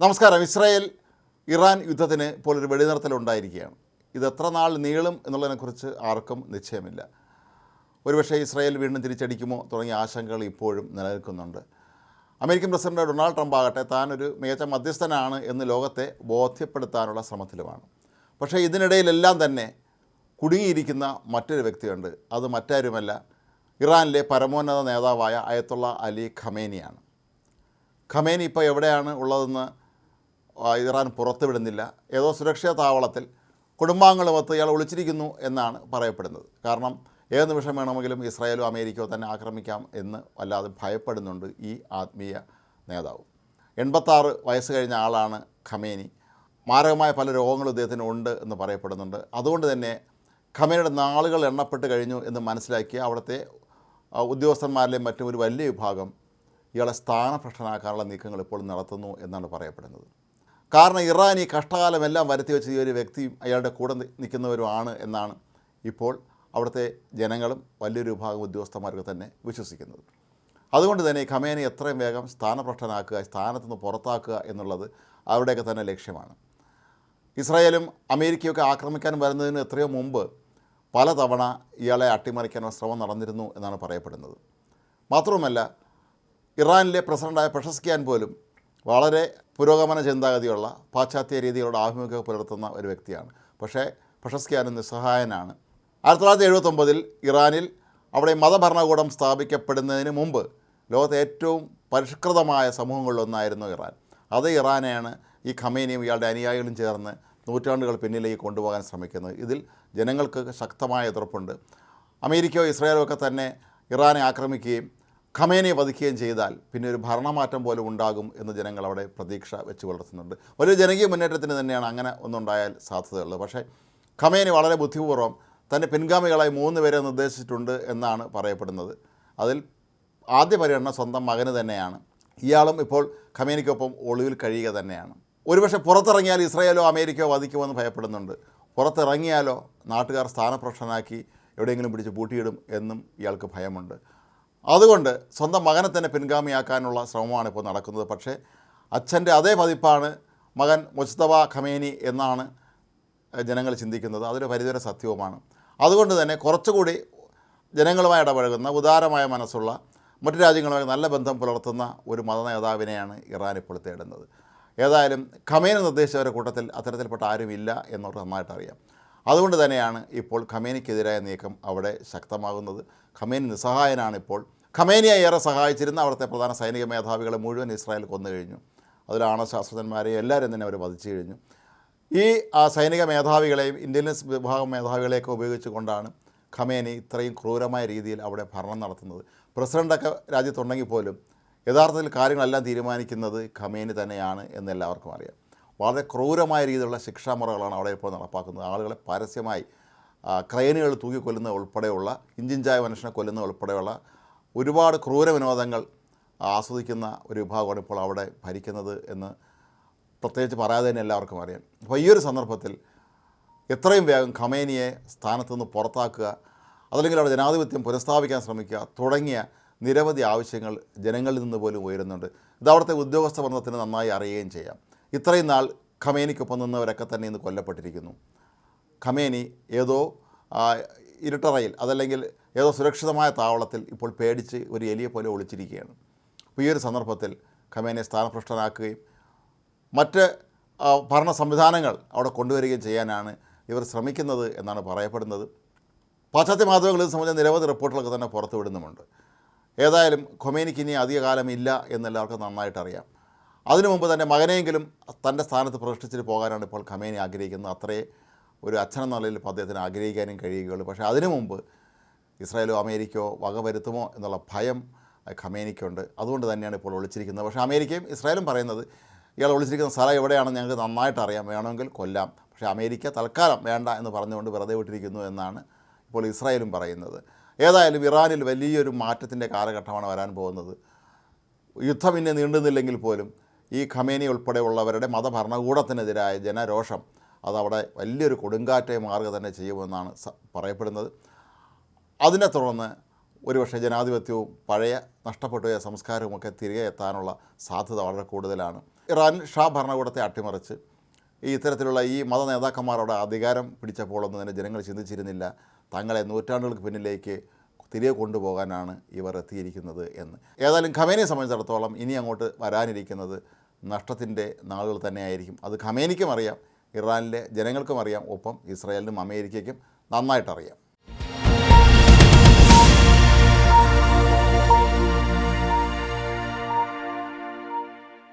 നമസ്കാരം. Israel Iran യുദ്ധത്തിന് ഇപ്പോൾ ഒരു വെടിനിർത്തലുണ്ടായിരിക്കുകയാണ് ഇത് എത്ര നാൾ നീളും എന്നുള്ളതിനെക്കുറിച്ച് ആർക്കും നിശ്ചയമില്ല. ഒരുപക്ഷേ ഇസ്രായേൽ വീണ്ടും തിരിച്ചടിക്കുമോ തുടങ്ങിയ ആശങ്കകൾ ഇപ്പോഴും നിലനിൽക്കുന്നുണ്ട്. അമേരിക്കൻ പ്രസിഡന്റ് ഡൊണാൾഡ് ട്രംപ് ആകട്ടെ താൻ ഒരു മികച്ച മധ്യസ്ഥനാണ് എന്ന് ലോകത്തെ ബോധ്യപ്പെടുത്താനുള്ള ശ്രമത്തിലുമാണ്. പക്ഷേ ഇതിനിടയിലെല്ലാം തന്നെ കുടുങ്ങിയിരിക്കുന്ന മറ്റൊരു വ്യക്തിയുണ്ട്. അത് മറ്റാരുമല്ല ഇറാനിലെ പരമോന്നത നേതാവായ അയത്തുള്ള അലി ഖമേനിയാണ്. ഖമേനി ഇപ്പോൾ എവിടെയാണ് ഉള്ളതെന്ന് ഇറാൻ പുറത്തുവിടുന്നില്ല. ഏതോ സുരക്ഷാ താവളത്തിൽ കുടുംബാംഗങ്ങളുമൊത്ത് ഇയാൾ ഒളിച്ചിരിക്കുന്നു എന്നാണ് പറയപ്പെടുന്നത്. കാരണം ഏത് നിമിഷം വേണമെങ്കിലും ഇസ്രായേലോ അമേരിക്കയോ തന്നെ ആക്രമിക്കാം എന്ന് വല്ലാതെ ഭയപ്പെടുന്നുണ്ട് ഈ ആത്മീയ നേതാവ്. എൺപത്താറ് വയസ്സ് കഴിഞ്ഞ ആളാണ് ഖമേനി. മാരകമായ പല രോഗങ്ങളും ഇദ്ദേഹത്തിന് ഉണ്ട് എന്ന് പറയപ്പെടുന്നുണ്ട്. അതുകൊണ്ട് തന്നെ ഖമേനിയുടെ നാളുകൾ എണ്ണപ്പെട്ട് കഴിഞ്ഞു എന്ന് മനസ്സിലാക്കിയ അവിടുത്തെ ഉദ്യോഗസ്ഥന്മാരിലെയും മറ്റും ഒരു വലിയ വിഭാഗം ഇയാളെ സ്ഥാനഭ്രഷ്ടനാക്കാനുള്ള നീക്കങ്ങൾ ഇപ്പോൾ നടത്തുന്നു എന്നാണ് പറയപ്പെടുന്നത്. കാരണം ഇറാൻ ഈ കഷ്ടകാലമെല്ലാം വരുത്തി വെച്ച ഈ ഒരു വ്യക്തിയും അയാളുടെ കൂടെ നിൽക്കുന്നവരുമാണ് എന്നാണ് ഇപ്പോൾ അവിടുത്തെ ജനങ്ങളും വലിയൊരു വിഭാഗം ഉദ്യോഗസ്ഥന്മാർക്ക് തന്നെ വിശ്വസിക്കുന്നത്. അതുകൊണ്ട് തന്നെ ഈ ഖമേനെ എത്രയും വേഗം സ്ഥാനഭ്രഷ്ടനാക്കുക സ്ഥാനത്ത് നിന്ന് പുറത്താക്കുക എന്നുള്ളത് അവിടെയൊക്കെ തന്നെ ലക്ഷ്യമാണ്. ഇസ്രായേലും അമേരിക്കയൊക്കെ ആക്രമിക്കാൻ വരുന്നതിന് എത്രയോ മുമ്പ് പലതവണ ഇയാളെ അട്ടിമറിക്കാനുള്ള ശ്രമം നടന്നിരുന്നു എന്നാണ് പറയപ്പെടുന്നത്. മാത്രവുമല്ല ഇറാനിലെ പ്രസിഡന്റായ പെഷസ്കിയാൻ പോലും വളരെ പുരോഗമന ചിന്താഗതിയുള്ള പാശ്ചാത്യ രീതികളുടെ ആഭിമുഖ്യം പുലർത്തുന്ന ഒരു വ്യക്തിയാണ്. പക്ഷേ പ്രശസ്തിയാനും നിസ്സഹായനാണ്. ആയിരത്തി തൊള്ളായിരത്തി എഴുപത്തൊമ്പതിൽ ഇറാനിൽ അവിടെ മതഭരണകൂടം സ്ഥാപിക്കപ്പെടുന്നതിന് മുമ്പ് ലോകത്തെ ഏറ്റവും പരിഷ്കൃതമായ സമൂഹങ്ങളിലൊന്നായിരുന്നു ഇറാൻ. അതേ ഇറാനെയാണ് ഈ ഖമേനിയും ഇയാളുടെ അനുയായികളും ചേർന്ന് നൂറ്റാണ്ടുകൾ പിന്നിലേക്ക് കൊണ്ടുപോകാൻ ശ്രമിക്കുന്നത്. ഇതിൽ ജനങ്ങൾക്ക് ശക്തമായ എതിർപ്പുണ്ട്. അമേരിക്കയോ ഇസ്രായേലോ ഒക്കെ തന്നെ ഇറാനെ ആക്രമിക്കുകയും ഖമേനിയെ വധിക്കുകയും ചെയ്താൽ പിന്നെ ഒരു ഭരണമാറ്റം പോലും ഉണ്ടാകും എന്ന് ജനങ്ങൾ അവിടെ പ്രതീക്ഷ വെച്ച് പുലർത്തുന്നുണ്ട്. ഒരു ജനകീയ മുന്നേറ്റത്തിന് തന്നെയാണ് അങ്ങനെ ഒന്നുണ്ടായാൽ സാധ്യതയുള്ളത്. പക്ഷേ ഖമേനി വളരെ ബുദ്ധിപൂർവം തന്റെ പിൻഗാമികളായി മൂന്ന് പേരെ നിർദ്ദേശിച്ചിട്ടുണ്ട് എന്നാണ് പറയപ്പെടുന്നത്. അതിൽ ആദ്യ പരിഗണന സ്വന്തം മകന് തന്നെയാണ്. ഇയാളും ഇപ്പോൾ ഖമേനിക്കൊപ്പം ഒളിവിൽ കഴിയുക തന്നെയാണ്. ഒരുപക്ഷെ പുറത്തിറങ്ങിയാൽ ഇസ്രായേലോ അമേരിക്കയോ വധിക്കുമെന്ന് ഭയപ്പെടുന്നുണ്ട്. പുറത്തിറങ്ങിയാലോ നാട്ടുകാർ സ്ഥാനപ്രശ്നനാക്കി എവിടെയെങ്കിലും പിടിച്ച് പൂട്ടിയിടും എന്നും ഇയാൾക്ക് ഭയമുണ്ട്. അതുകൊണ്ട് സ്വന്തം മകനെ തന്നെ പിൻഗാമിയാക്കാനുള്ള ശ്രമമാണ് ഇപ്പോൾ നടക്കുന്നത്. പക്ഷേ അച്ഛന്റെ അതേ പതിപ്പാണ് മകൻ മുസ്തഫ ഖമേനി എന്നാണ് ജനങ്ങൾ ചിന്തിക്കുന്നത്. അതൊരു പരിധിവരെ സത്യവുമാണ്. അതുകൊണ്ട് തന്നെ കുറച്ചുകൂടി ജനങ്ങളുമായി ഇടപഴകുന്ന ഉദാരമായ മനസ്സുള്ള മറ്റു രാജ്യങ്ങളുമായി നല്ല ബന്ധം പുലർത്തുന്ന ഒരു മത നേതാവിനെയാണ് ഇറാൻ ഇപ്പോൾ തേടുന്നത്. ഏതായാലും ഖമേനി നിർദ്ദേശിച്ചവരുടെ കൂട്ടത്തിൽ അത്തരത്തിൽപ്പെട്ട ആരുമില്ല എന്നവർക്ക് നന്നായിട്ട് അറിയാം. അതുകൊണ്ട് തന്നെയാണ് ഇപ്പോൾ ഖമേനിക്കെതിരായ നീക്കം അവിടെ ശക്തമാകുന്നത്. ഖമേൻ നിസ്സഹായനാണ് ഇപ്പോൾ ഖമേനിയെ ഏറെ സഹായിച്ചിരുന്ന അവിടുത്തെ പ്രധാന സൈനിക മേധാവികളെ മുഴുവൻ ഇസ്രായേൽ കൊന്നു കഴിഞ്ഞു. അതിൽ ശാസ്ത്രജ്ഞന്മാരെയും എല്ലാവരും തന്നെ അവർ വധിച്ചു കഴിഞ്ഞു. ഈ സൈനിക മേധാവികളെയും ഇന്റലിജൻസ് വിഭാഗം മേധാവികളെയൊക്കെ ഉപയോഗിച്ചുകൊണ്ടാണ് ഖമേനി ഇത്രയും ക്രൂരമായ രീതിയിൽ അവിടെ ഭരണം നടത്തുന്നത്. പ്രസിഡന്റൊക്കെ രാജ്യത്തുണ്ടെങ്കിൽ പോലും യഥാർത്ഥത്തിൽ കാര്യങ്ങളെല്ലാം തീരുമാനിക്കുന്നത് ഖമേനി തന്നെയാണ് എന്ന് എല്ലാവർക്കും അറിയാം. വളരെ ക്രൂരമായ രീതിയിലുള്ള ശിക്ഷാമുറകളാണ് അവിടെ ഇപ്പോൾ നടപ്പാക്കുന്നത്. ആളുകളെ പരസ്യമായി ക്രൈനുകൾ തൂക്കിക്കൊല്ലുന്ന ഉൾപ്പെടെയുള്ള ഇഞ്ചിഞ്ചായ മനുഷ്യനെ കൊല്ലുന്ന ഉൾപ്പെടെയുള്ള ഒരുപാട് ക്രൂര വിനോദങ്ങൾ ആസ്വദിക്കുന്ന ഒരു വിഭാഗമാണ് ഇപ്പോൾ അവിടെ ഭരിക്കുന്നത് എന്ന് പ്രത്യേകിച്ച് പറയാതെ തന്നെ എല്ലാവർക്കും അറിയാം. അപ്പോൾ ഈ ഒരു സന്ദർഭത്തിൽ എത്രയും വേഗം ഖമേനിയെ സ്ഥാനത്ത് നിന്ന് പുറത്താക്കുക അതല്ലെങ്കിൽ അവിടെ ജനാധിപത്യം പുനഃസ്ഥാപിക്കാൻ ശ്രമിക്കുക തുടങ്ങിയ നിരവധി ആവശ്യങ്ങൾ ജനങ്ങളിൽ നിന്ന് പോലും ഉയരുന്നുണ്ട്. ഇത് അവിടുത്തെ ഉദ്യോഗസ്ഥ ബന്ധത്തിന് നന്നായി അറിയുകയും ചെയ്യാം. ഇത്രയും നാൾ ഖമേനിക്കൊപ്പം നിന്നവരൊക്കെ തന്നെ ഇന്ന് കൊല്ലപ്പെട്ടിരിക്കുന്നു. ഖമേനി ഏതോ ഇരട്ടറയിൽ അതല്ലെങ്കിൽ ഏതോ സുരക്ഷിതമായ താവളത്തിൽ ഇപ്പോൾ പേടിച്ച് ഒരു എലിയെ പോലെ ഒളിച്ചിരിക്കുകയാണ്. അപ്പോൾ ഈ ഒരു സന്ദർഭത്തിൽ ഖമേനെ സ്ഥാനഭ്രഷ്ടനാക്കുകയും മറ്റ് ഭരണ സംവിധാനങ്ങൾ അവിടെ കൊണ്ടുവരികയും ചെയ്യാനാണ് ഇവർ ശ്രമിക്കുന്നത് എന്നാണ് പറയപ്പെടുന്നത്. പാശ്ചാത്യ മാധ്യമങ്ങൾ ഇത് സംബന്ധിച്ച നിരവധി റിപ്പോർട്ടുകളൊക്കെ തന്നെ പുറത്തുവിടുന്നുമുണ്ട്. ഏതായാലും ഖൊമേനിക്ക് ഇനി അധികകാലം ഇല്ല എന്നെല്ലാവർക്കും നന്നായിട്ട് അറിയാം അതിനു മുമ്പ് തന്നെ മകനെയെങ്കിലും തന്റെ സ്ഥാനത്ത് പ്രതിഷ്ഠിച്ചിട്ട് പോകാനാണ് ഇപ്പോൾ ഖമേനി ആഗ്രഹിക്കുന്നത്. അത്രേ ഒരു അച്ഛനെന്ന നിലയിൽ ഇപ്പോൾ അദ്ദേഹത്തിന് ആഗ്രഹിക്കാനും കഴിയുകയുള്ളൂ. പക്ഷേ അതിനു മുമ്പ് ഇസ്രായേലോ അമേരിക്കയോ വകവരുത്തുമോ എന്നുള്ള ഭയം ഖമേനിക്കുണ്ട്. അതുകൊണ്ട് തന്നെയാണ് ഇപ്പോൾ ഒളിച്ചിരിക്കുന്നത്. പക്ഷേ അമേരിക്കയും ഇസ്രായേലും പറയുന്നത് ഇയാൾ ഒളിച്ചിരിക്കുന്ന സ്ഥലം എവിടെയാണെന്ന് ഞങ്ങൾക്ക് നന്നായിട്ട് അറിയാം. വേണമെങ്കിൽ കൊല്ലാം. പക്ഷേ അമേരിക്ക തൽക്കാലം വേണ്ട എന്ന് പറഞ്ഞുകൊണ്ട് വെറുതെ വിട്ടിരിക്കുന്നു എന്നാണ് ഇപ്പോൾ ഇസ്രായേലും പറയുന്നത്. ഏതായാലും ഇറാനിൽ വലിയൊരു മാറ്റത്തിന്റെ കാലഘട്ടമാണ് വരാൻ പോകുന്നത്. യുദ്ധം ഇനി നീണ്ടുന്നില്ലെങ്കിൽ പോലും ഈ ഖമേനി ഉൾപ്പെടെയുള്ളവരുടെ മതഭരണകൂടത്തിനെതിരായ ജനരോഷം അതവിടെ വലിയൊരു കൊടുങ്കാറ്റേ മാർഗം തന്നെ ചെയ്യുമെന്നാണ് പറയപ്പെടുന്നത്. അതിനെ തുടർന്ന് ഒരുപക്ഷെ ജനാധിപത്യവും പഴയ നഷ്ടപ്പെട്ടുപോയ സംസ്കാരവുമൊക്കെ തിരികെ എത്താനുള്ള സാധ്യത വളരെ കൂടുതലാണ്. ഇറാൻ ഷാ ഭരണകൂടത്തെ അട്ടിമറിച്ച് ഈ ഇത്തരത്തിലുള്ള ഈ മത നേതാക്കന്മാരുടെ അധികാരം പിടിച്ചപ്പോഴൊന്നും തന്നെ ജനങ്ങൾ ചിന്തിച്ചിരുന്നില്ല. തങ്ങളെ നൂറ്റാണ്ടുകൾക്ക് പിന്നിലേക്ക് തിരികെ കൊണ്ടുപോകാനാണ് ഇവർ എത്തിയിരിക്കുന്നത് എന്ന്. ഏതായാലും ഖമേനിയെ സംബന്ധിച്ചിടത്തോളം ഇനി അങ്ങോട്ട് വരാനിരിക്കുന്നത് നഷ്ടത്തിന്റെ നാളുകൾ തന്നെയായിരിക്കും. അത് ഖമേനിക്കും അറിയാം ഇറാനിലെ ജനങ്ങൾക്കും അറിയാം ഒപ്പം ഇസ്രായേലിനും അമേരിക്കയ്ക്കും നന്നായിട്ടറിയാം.